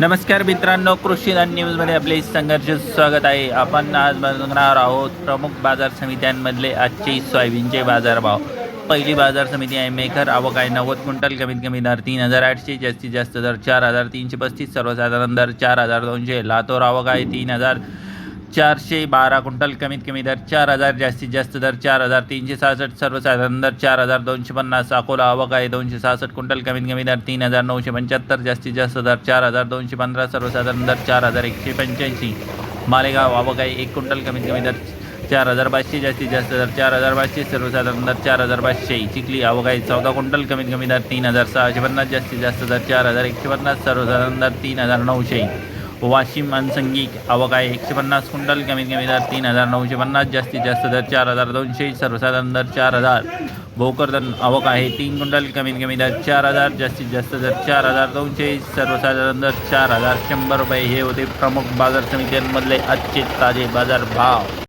नमस्कार मित्रांनो कृषी आणि न्यूजमध्ये आपले संघर्ष स्वागत आहे. आपण आज बघणार आहोत प्रमुख बाजार समित्यांमधले आजचे सोयाबीनचे बाजारभाव. पहिली बाजार समिती आहे मेकर आवक आहे नव्वद क्विंटल कमीत कमी दर तीन हजार आठशे जास्तीत जास्त दर चार हजार तीनशे पस्तीस सर्वसाधारण दर चार हजार दोनशे लातोर आवक आहे तीन हजार चारशे बारा क्विंटल कमीत कमी दर चार हजार जास्तीत जास्त दर चार हजार तीनशे सहासष्ट सर्वसाधारण दर चार हजार दोनशे पन्नास अकोला आवक आहे दोनशे सहासष्ट क्विंटल कमीत कमी दर तीन हजार नऊशे पंच्याहत्तर जास्तीत जास्त दर चार हजार दोनशे पंधरा सर्वसाधारण दर चार हजार एकशे पंच्याऐंशी. मालेगाव आवक आहे एक क्विंटल कमीत कमी दर चार हजार पाचशे जास्तीत जास्त दर चार हजार पाचशे सर्वसाधारण दर चार हजार पाचशे. चिखली आवक आहे चौदा क्विंटल कमीत कमी दर तीन हजार सहाशे पन्नास जास्तीत जास्त दर चार हजार एकशे पन्नास सर्वसाधारण दर तीन हजार नऊशे. वाशिम अनसंगी आवक आहे एकशे पन्नास क्विंटल कमीत कमी दर तीन हजार नऊशे पन्नास जास्तीत जास्त दर चार हजार दोनशे सर्वसाधारण दर चार हजार. भोकरदन आवक आहे तीन क्विंटल कमीत कमी दर चार हजार जास्तीत जास्त दर चार हजार दोनशे सर्वसाधारण दर चार हजार शंभर रुपये. हे होते प्रमुख बाजार समित्यांमधले आजचे ताजे बाजार भाव.